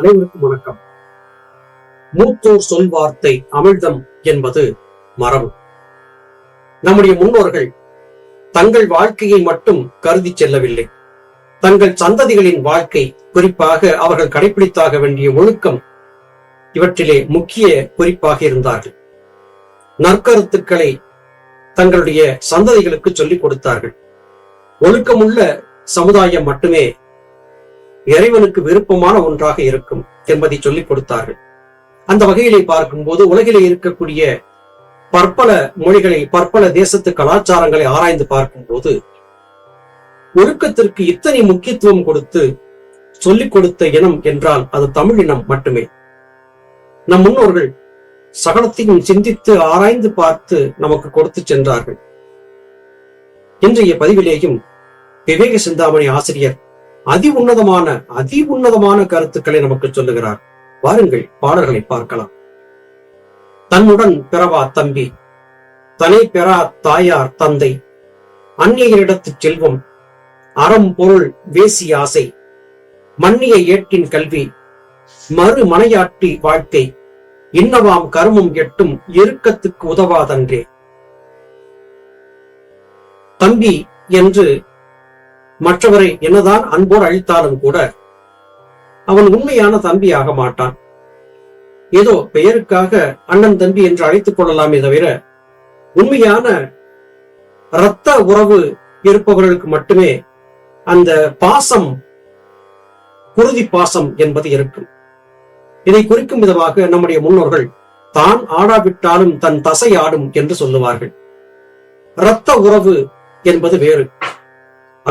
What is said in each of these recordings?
அனைவருக்கும் வணக்கம். மூத்தோர் சொல் வார்த்தை அமிழ்தம் என்பது மரபு. நம்முடைய முன்னோர்கள் தங்கள் வாழ்க்கையை மட்டும் கருதி செல்லவில்லை. தங்கள் சந்ததிகளின் வாழ்க்கை குறிப்பாக அவர்கள் கடைபிடித்தாக வேண்டிய ஒழுக்கம் இவற்றிலே முக்கிய குறிப்பாக இருந்தார்கள். நற்கருத்துக்களை தங்களுடைய சந்ததிகளுக்கு சொல்லிக் கொடுத்தார்கள். ஒழுக்கமுள்ள சமுதாயம் மட்டுமே இறைவனுக்கு விருப்பமான ஒன்றாக இருக்கும் என்பதை சொல்லிக் கொடுத்தார்கள். அந்த வகையிலே பார்க்கும்போது உலகிலே இருக்கக்கூடிய பற்பல மொழிகளை பற்பல தேசத்து கலாச்சாரங்களை ஆராய்ந்து பார்க்கும்போது ஒழுக்கத்திற்கு இத்தனை முக்கியத்துவம் கொடுத்து சொல்லிக் கொடுத்த இனம் என்றால் அது தமிழ் இனம் மட்டுமே. நம் முன்னோர்கள் சகலத்தையும் சிந்தித்து ஆராய்ந்து பார்த்து நமக்கு கொடுத்து சென்றார்கள். இன்றைய பதிவிலேயும் விவேக சிந்தாமணி ஆசிரியர் அதி உன்னதமான அதி உன்னதமான கருத்துக்களை நமக்கு சொல்லுகிறார். வாருங்கள் பாடல்களை பார்க்கலாம். தன்னுடன் பிறவா தம்பி தனை பெறா தாயார் தந்தை அந்நியரிடத்து செல்வம் அறம் பொருள் வேசி ஆசை மன்னிய ஏட்டின் கல்வி மறு மனையாட்டி வாழ்க்கை இன்னவாம் கருமம் எட்டும் எருக்கத்துக்கு உதவாதன்றே. தம்பி என்று மற்றவரை என்னதான் அன்போடு அழித்தாலும் கூட அவன் உண்மையான தம்பி ஆக மாட்டான். ஏதோ பெயருக்காக அண்ணன் தம்பி என்று அழைத்துக் கொள்ளலாமே தவிர உண்மையான இரத்த உறவு இருப்பவர்களுக்கு மட்டுமே அந்த பாசம் குருதி பாசம் என்பது இருக்கும். இதை குறிக்கும் விதமாக நம்முடைய முன்னோர்கள் தான் ஆடாவிட்டாலும் தன் தசை ஆடும் என்று சொல்லுவார்கள். இரத்த உறவு என்பது வேறு.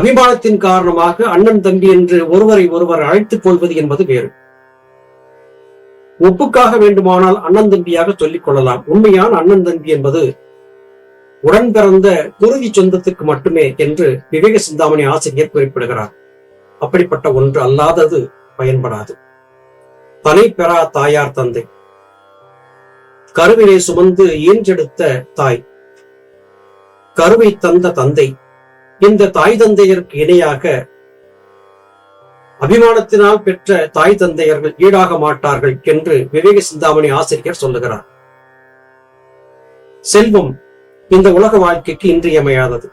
அபிமானத்தின் காரணமாக அண்ணன் தம்பி என்று ஒருவரை ஒருவர் அழைத்துக் கொள்வது என்பது வேறு. ஒப்புக்காக வேண்டுமானால் அண்ணன் தம்பியாக சொல்லிக் கொள்ளலாம். உண்மையான அண்ணன் தம்பி என்பது உடன் பிறந்த குருதி சொந்தத்துக்கு மட்டுமே என்று விவேக சிந்தாமணி ஆசிரியர் குறிப்பிடுகிறார். அப்படிப்பட்ட ஒன்று அல்லாதது பயன்படாது. தலை பெறா தாயார் தந்தை. கருவினை சுமந்து ஈன்றெடுத்த தாய். கருவை தந்த தந்தை. இந்த தாய் தந்தையருக்கு இணையாக அபிமானத்தினால் பெற்ற தாய் தந்தையர்கள் ஈடாக மாட்டார்கள் என்று விவேக சிந்தாமணி ஆசிரியர் சொல்லுகிறார். செல்வம் இந்த உலக வாழ்க்கைக்கு இன்றியமையாதது.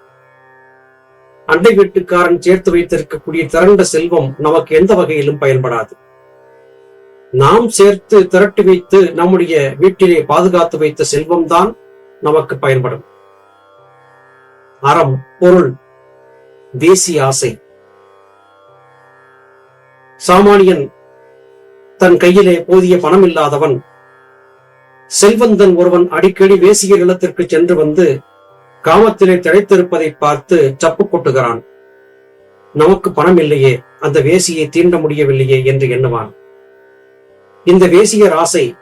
அண்டை வீட்டுக்காரன் சேர்த்து வைத்திருக்கக்கூடிய திரண்ட செல்வம் நமக்கு எந்த வகையிலும் பயன்படாது. நாம் சேர்த்து திரட்டி வைத்து நம்முடைய வீட்டிலே பாதுகாத்து வைத்த செல்வம் தான் நமக்கு பயன்படும். அறம் பொருள் தேசிய ஆசை. சாமானியன் தன் கையிலே போதிய பணம் இல்லாதவன் செல்வந்தன் ஒருவன் அடிக்கடி வேசியர் இல்லத்திற்கு சென்று வந்து காமத்திலே திளைத்திருப்பதை பார்த்து சப்பு கொட்டுகிறான். நமக்கு பணம் இல்லையே அந்த வேசியை தீண்ட முடியவில்லையே என்று எண்ணுவான். இந்த வேசியர் ஆசை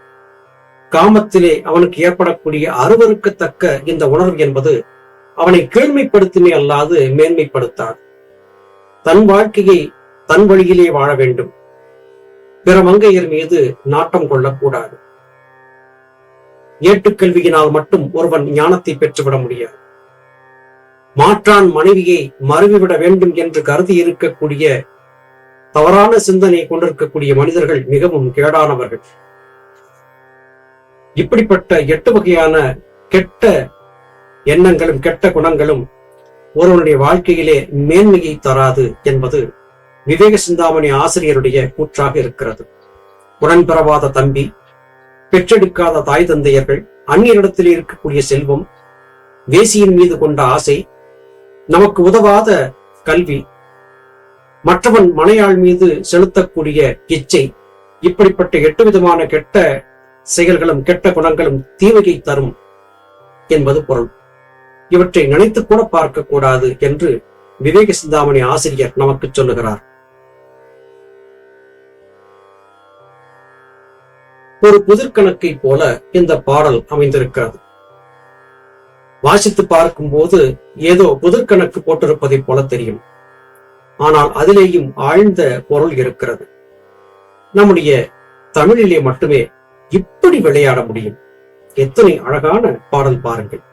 காமத்திலே அவனுக்கு ஏற்படக்கூடிய அருவருக்கத்தக்க இந்த உணர்வு என்பது அவனை கீழ்மைப்படுத்துமே அல்லாது மேன்மைப்படுத்தாது தன் வாழ்க்கையை தன் வழியிலே வாழ வேண்டும். பிற மங்கையர் மீது நாட்டம் கொள்ளக்கூடாது. ஏட்டுக்கல்வியினால் மட்டும் ஒருவன் ஞானத்தை பெற்றுவிட முடியாது. மாற்றான் மனைவியை மறுவிவிட வேண்டும் என்று கருதி இருக்கக்கூடிய தவறான சிந்தனை கொண்டிருக்கக்கூடிய மனிதர்கள் மிகவும் கேடானவர்கள். இப்படிப்பட்ட எட்டு வகையான கெட்ட எண்ணங்களும் கெட்ட குணங்களும் ஒருவனுடைய வாழ்க்கையிலே மேன்மையை தராது என்பது விவேக சிந்தாமணி ஆசிரியருடைய கூற்றாக இருக்கிறது. உடன்பிறவாத தம்பி பெற்றெடுக்காத தாய் தந்தையர்கள் அந்நியரிடத்தில் இருக்கக்கூடிய செல்வம் வேசியின் மீது கொண்ட ஆசை நமக்கு உதவாத கல்வி மற்றவன் மனையாள் மீது செலுத்தக்கூடிய இச்சை இப்படிப்பட்ட எட்டு விதமான கெட்ட செயல்களும் கெட்ட குணங்களும் தீமையை தரும் என்பது பொருள். இவற்றை நினைத்து கூட பார்க்க கூடாது என்று விவேக சிந்தாமணி ஆசிரியர் நமக்கு சொல்லுகிறார். ஒரு புதிர்கணக்கை போல இந்த பாடல் அமைந்திருக்கிறது. வாசித்து பார்க்கும் போது ஏதோ புதிர்கணக்கு போட்டிருப்பதைப் போல தெரியும். ஆனால் அதிலேயும் ஆழ்ந்த பொருள் இருக்கிறது. நம்முடைய தமிழிலே மட்டுமே இப்படி விளையாட முடியும். எத்தனை அழகான பாடல் பாருங்கள்.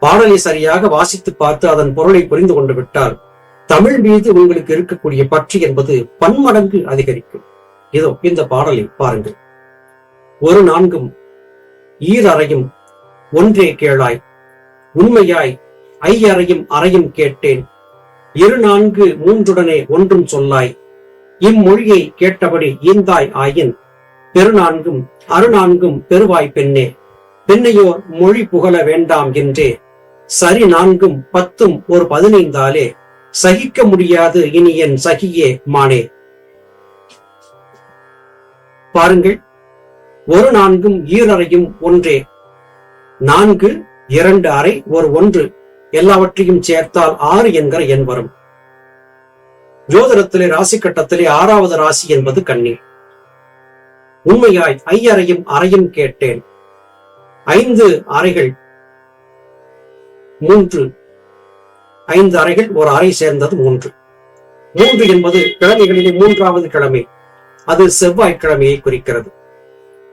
பாடலை சரியாக வாசித்து பார்த்து அதன் பொருளை புரிந்து கொண்டு விட்டால் தமிழ் மீது உங்களுக்கு இருக்கக்கூடிய பற்று என்பது பன்மடங்கு அதிகரிக்கும். இதோ இந்த பாடலை பாருங்கள். ஒரு நான்கும் ஈரறையும் ஒன்றே கேளாய். உண்மையாய் ஐயறையும் அறையும் கேட்டேன். இரு நான்கு மூன்றுடனே ஒன்றும் சொல்லாய். இம்மொழியை கேட்டபடி ஈந்தாய் ஆயின். பெருநான்கும் அருநான்கும் பெருவாய் பெண்ணே. பெண்ணையோர் மொழி புகழ வேண்டாம் என்றே சரி நான்கும் பத்தும் ஒரு பதினைந்தாலே சகிக்க முடியாது இனி என் சகியே மானே. பாருங்கள் ஒரு நான்கும் ஈரறையும் ஒன்றே. நான்கு இரண்டு அறை ஒரு ஒன்று. எல்லாவற்றையும் சேர்த்தால் ஆறு என்கிற எண் வரும். ஜோதிடத்திலே ராசி கட்டத்திலே ஆறாவது ராசி என்பது கன்னி. உண்மையாய் ஐயறையும் அறையும் கேட்டேன். ஐந்து அறைகள் மூன்று. ஐந்து அறைகள் ஒரு அறை சேர்ந்தது மூன்று. மூன்று என்பது கிழமைகளிலே மூன்றாவது கிழமை. அது செவ்வாய்க்கிழமையை குறிக்கிறது.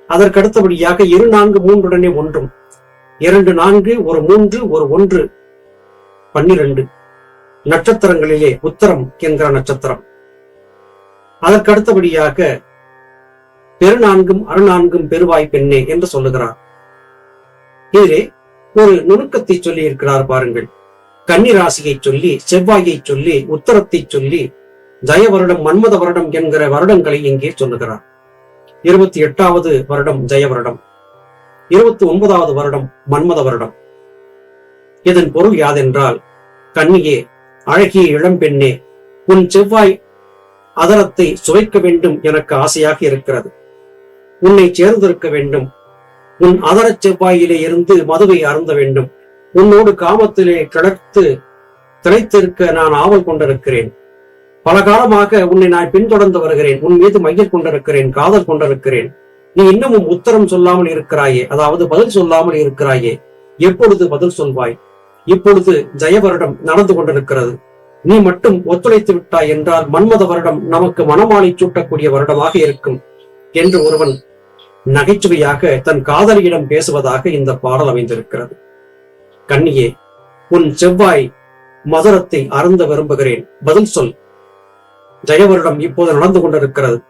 அதற்கடுத்தபடியாக இரு நான்கு மூன்றுடனே ஒன்றும். இரண்டு நான்கு ஒரு மூன்று ஒரு ஒன்று பன்னிரண்டு. நட்சத்திரங்களிலே உத்தரம் என்கிற நட்சத்திரம். அதற்கு அடுத்தபடியாக பெருநான்கும் அருநான்கும் பெருவாய் பெண்ணே என்று சொல்லுகிறார். இதிலே ஒரு நுணுக்கத்தை சொல்லி இருக்கிறார் பாருங்கள். கன்னிராசியை சொல்லி செவ்வாயை சொல்லி உத்தரத்தை சொல்லி ஜய வருடம் மன்மத வருடம் என்கிற வருடங்களை இங்கே சொல்லுகிறார். இருபத்தி எட்டாவது வருடம் ஜெய வருடம். இருபத்தி ஒன்பதாவது வருடம் மன்மத வருடம். இதன் பொருள் யாதென்றால் கன்னியே அழகிய இளம்பெண்ணே உன் செவ்வாய் அதரத்தை சுவைக்க வேண்டும் எனக்கு ஆசையாக இருக்கிறது. உன்னை சேர்ந்திருக்க வேண்டும். உன் அதரச் செவ்வாயிலே இருந்து மதுவை அருந்த வேண்டும். உன்னோடு காமத்திலே கிடத்து திளைத்திருக்க நான் ஆவல் கொண்டிருக்கிறேன். பல காலமாக உன்னை நான் பின்தொடர்ந்து வருகிறேன். உன் மீது மையல் கொண்டிருக்கிறேன் காதல் கொண்டிருக்கிறேன். நீ இன்னமும் உத்தரம் சொல்லாமல் இருக்கிறாயே அதாவது பதில் சொல்லாமல் இருக்கிறாயே எப்பொழுது பதில் சொல்வாய்? இப்பொழுது ஜெய வருடம் நடந்து கொண்டிருக்கிறது. நீ மட்டும் ஒத்துழைத்து விட்டாய் என்றால் மன்மத வருடம் நமக்கு மனமாலை சூட்டக்கூடிய வருடமாக இருக்கும் என்று ஒருவன் நகைச்சுவையாக தன் காதலியிடம் பேசுவதாக இந்த பாடல் அமைந்திருக்கிறது. கண்ணியே உன் செவ்வாய் மதுரத்தை அருந்த விரும்புகிறேன். பதில் சொல். ஜெயவருடம் இப்போது நடந்து கொண்டிருக்கிறது.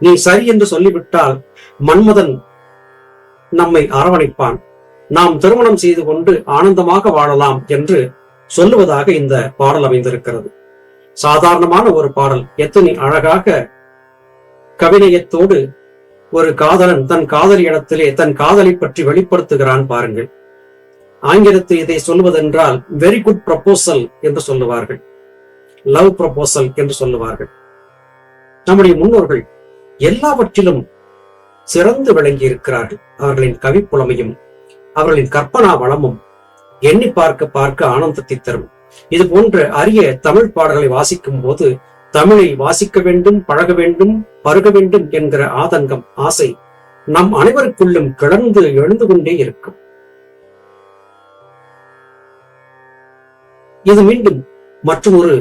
நீ சரி என்று சொல்லிவிட்டால் மன்மதன் நம்மை அரவணைப்பான். நாம் திருமணம் செய்து கொண்டு ஆனந்தமாக வாழலாம் என்று சொல்லுவதாக இந்த பாடல் அமைந்திருக்கிறது. சாதாரணமான ஒரு பாடல். எத்தனை அழகாக கவிநயத்தோடு ஒரு காதலன் தன் காதலியிடத்திலே தன் காதலை பற்றி வெளிப்படுத்துகிறான் பாருங்கள். ஆங்கிலத்தில் இதை சொல்வதென்றால் வெரி குட் ப்ரப்போசல் என்று சொல்லுவார்கள். லவ் ப்ரப்போசல் என்று சொல்லுவார்கள். நம்முடைய முன்னோர்கள் எல்லாவற்றிலும் சிறந்து விளங்கி இருக்கிறார்கள். அவர்களின் கவிப்புலமையும் அவர்களின் கற்பனா வளமும் எண்ணி பார்க்க பார்க்க ஆனந்தத்தை தரும். இது போன்ற அரிய தமிழ் பாடல்களை வாசிக்கும் போது தமிழை வாசிக்க வேண்டும் பழக வேண்டும் பருக வேண்டும் என்கிற ஆதங்கம் ஆசை நம் அனைவருக்குள்ளும் கிளர்ந்து எழுந்து கொண்டே இருக்கும். இது மீண்டும் மற்றொரு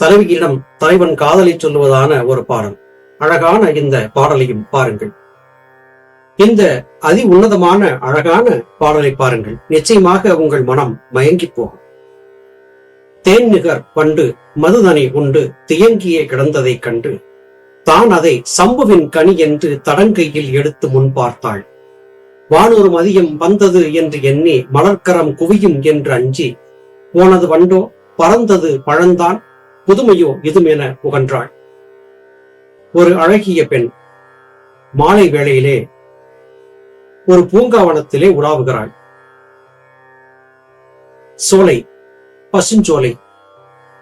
தலைவியிடம் தலைவன் காதலை சொல்லுவதான ஒரு பாடல். அழகான இந்த பாடலையும் பாருங்கள். இந்த அதி உன்னதமான அழகான பாடலை பாருங்கள். நிச்சயமாக உங்கள் மனம் மயங்கி போகும். தேன் நிகர் பண்டு மதுதனை உண்டு தியங்கியே கிடந்ததைக் கண்டு. தான் அதை சம்புவின் கனி என்று தடங்கையில் எடுத்து முன் பார்த்தாள். வானொரு மதியம் வந்தது என்று எண்ணி மலர்க்கரம் குவியும் என்று அஞ்சி போனது வண்டோ பறந்தது பழந்தான் புதுமையோ இதுமென புகன்றாள். ஒரு அழகிய பெண் மாலை வேளையிலே ஒரு பூங்காவனத்திலே உலாவுகிறாள். சோலை பசுஞ்சோலை.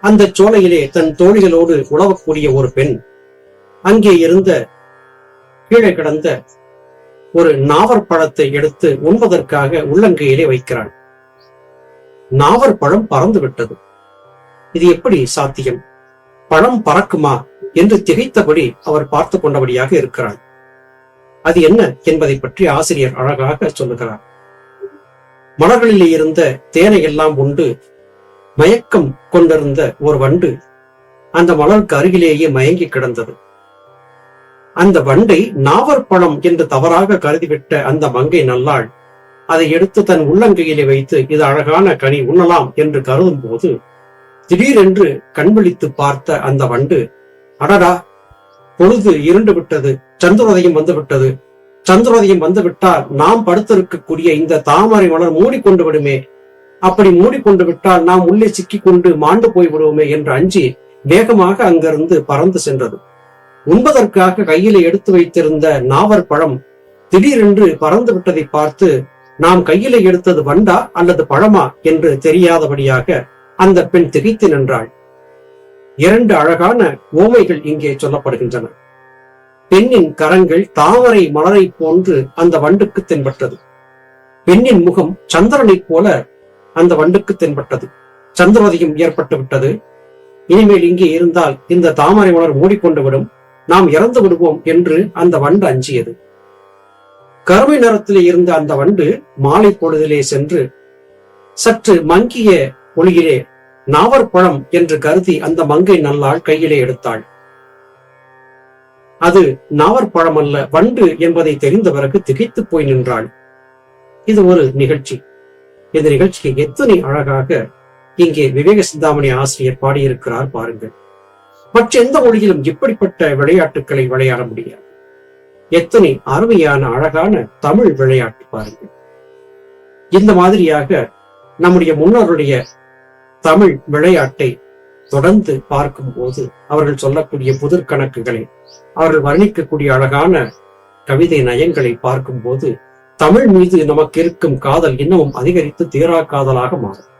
அந்த சோலையிலே தன் தோழிகளோடு உழவக்கூடிய ஒரு பெண் அங்கே இருந்த கீழே கிடந்த ஒரு நாவற்பழத்தை எடுத்து உண்பதற்காக உள்ளங்கையிலே வைக்கிறாள். நாவற்பழம் பறந்து விட்டது. இது எப்படி சாத்தியம்? பழம் பறக்குமா என்று திகைத்தபடி அவர் பார்த்து கொண்டபடியாக இருக்கிறார் அது என்ன என்பதை பற்றி ஆசிரியர் அழகாக சொல்லுகிறார். மலர்களிலே இருந்த தேனை எல்லாம் உண்டு மயக்கம் கொண்டிருந்த ஒரு வண்டு அந்த மலருக்கு அருகிலேயே மயங்கி கிடந்தது. அந்த வண்டை நாவற்பழம் என்று தவறாக கருதிவிட்ட அந்த மங்கை நல்லாள் அதை எடுத்து தன் உள்ளங்கையிலே வைத்து இது அழகான கனி உண்ணலாம் என்று கருதும் போது திடீரென்று கண்விழித்து பார்த்த அந்த வண்டு அடடா பொழுது இருண்டு விட்டது சந்திரோதயம் வந்துவிட்டது சந்திரோதயம் வந்து விட்டால் நாம் படுத்திருக்கக்கூடிய இந்த தாமரை மலர் மூடிக்கொண்டு விடுமே அப்படி மூடிக்கொண்டு விட்டால் நாம் உள்ளே சிக்கிக் கொண்டு மாண்டு போய் விடுவோமே என்று அஞ்சி வேகமாக அங்கிருந்து பறந்து சென்றது. உண்பதற்காக கையில எடுத்து வைத்திருந்த நாவற் பழம் திடீரென்று பறந்து விட்டதை பார்த்து நாம் கையில எடுத்தது வண்டா அல்லது பழமா? என்று தெரியாதபடியாக அந்த பெண் திகைத்து நின்றாள். இரண்டு அழகான ஓமைகள் இங்கே சொல்லப்படுகின்றன. பெண்ணின் கரங்கள் தாமரை மலரை போன்று அந்த வண்டுக்கு தென்பட்டது. பெண்ணின் முகம் சந்திரனைப் போல அந்த வண்டுக்கு தென்பட்டது. சந்திரோதயம் ஏற்பட்டு விட்டது. இனிமேல் இங்கே இருந்தால் இந்த தாமரை மலர் மூடிக்கொண்டு விடும். நாம் இறந்து விடுவோம் என்று அந்த வண்டு அஞ்சியது. கருமை நிறத்திலே இருந்த அந்த வண்டு மாலை பொழுதிலே சென்று சற்று மங்கிய ஒளியிலே நாவற்பழம் என்று கருதி அந்த மங்கை நல்லாள் கையிலே எடுத்தாள். அது நாவற்பழம் அல்ல வண்டு என்பதை தெரிந்த பிறகு திகைத்து போய் நின்றாள். இது ஒரு நிகழ்ச்சி. இந்த நிகழ்ச்சிக்கு எத்தனை அழகாக இங்கே விவேக சிந்தாமணி ஆசிரியர் பாடியிருக்கிறார் பாருங்கள். மற்ற எந்த மொழியிலும் இப்படிப்பட்ட விளையாட்டுகளை விளையாட முடியாது. எத்தனை அருமையான அழகான தமிழ் விளையாட்டு பாருங்கள். இந்த மாதிரியாக நம்முடைய முன்னோருடைய தமிழ் விளையாட்டை தொடர்ந்து பார்க்கும் போது அவர்கள் சொல்லக்கூடிய புதிர் கணக்குகளை அவர்கள் வர்ணிக்கக்கூடிய அழகான கவிதை நயங்களை பார்க்கும் போது தமிழ் மீது நமக்கு இருக்கும் காதல் இன்னமும் அதிகரித்து தீரா காதலாக மாறும்.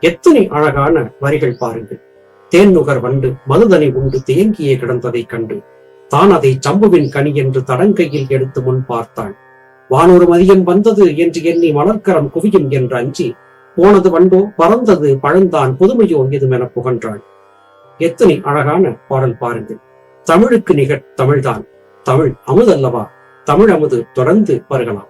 எத்தனை அழகான வரிகள் பாருங்கள். தேன் நுகர் வண்டு மதுதனை உண்டு தேங்கியே கிடந்ததைக் கண்டு. தான் அதை சம்புவின் கனி என்று தடங்கையில் எடுத்து முன் பார்த்தாள். வானொரு மதியம் வந்தது என்று எண்ணி மலர்க்கரம் குவியும் என்று அஞ்சி. போனது வண்டோ பறந்தது பழந்தான் புதுமையோ எதுமென புகன்றாள். எத்தனை அழகான பாடல் பாருங்கள். தமிழுக்கு நிகர் தமிழ்தான். தமிழ் அமுதல்லவா. தமிழ் அமுது தொடர்ந்து வருகலாம்